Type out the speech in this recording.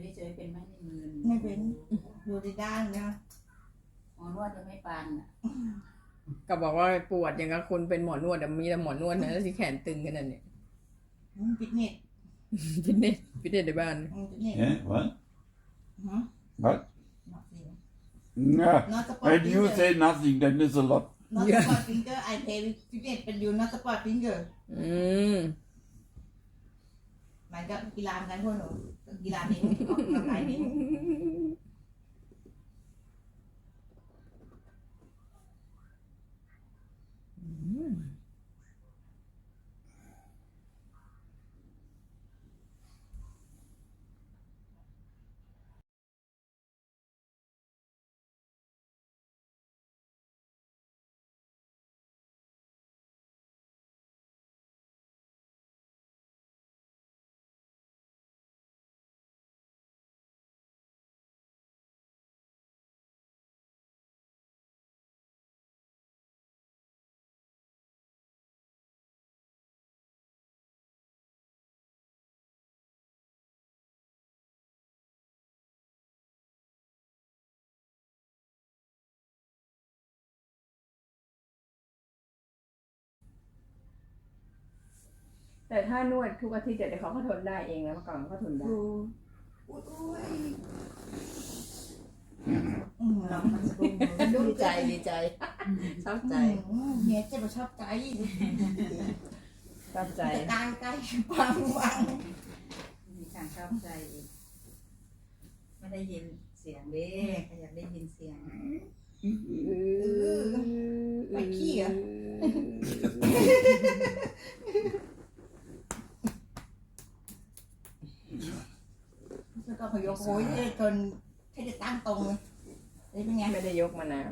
อยู่เฉยๆเป็นไหมในมือไม่เป็น อยู่ที่ด้านนะหมอนวดจะไม่ปานอะก็บอกว่าปวดอย่างกับคนเป็นหมอนวดอะมีแต่หมอนวดนะที่แขนตึงกันนั่นเนี่ยอืมฟิตเนสฟิตเนสฟิตเนสในบ้านอืมฟิตเนส Yeah, what? ฮะ What? nothing No. not sport When you finger say nothing, then there's a lot. not Yeah. sport finger I play with fitness เป็น you not sport finger อืม มันก็กีฬาเหมือนกันพวกหนูกีฬาเนี้ออกกำลังกายนี้ แต่ถ้านวดทุกอาทิตย์เดี๋ยวเขาก็ทนได้เองแล้วเมื่อก่อนเขาก็ทนได้ดูอุ้ยอุ้ยอืมเรามันสะดุ้งดีใจดีใจชอบใจอืมเมียเจะมาชอบใจชอบใจจะตายใกล้ปังปังมีการชอบใจอีก ไม่ได้ยินเสียงเด้ใครอยากได้ยินเสียงไแล้วก็พยกโอ้ยเนี่ยจนแค่จะตั้งตรงเลยได้เป็นไงไม่ได้ยกมานาน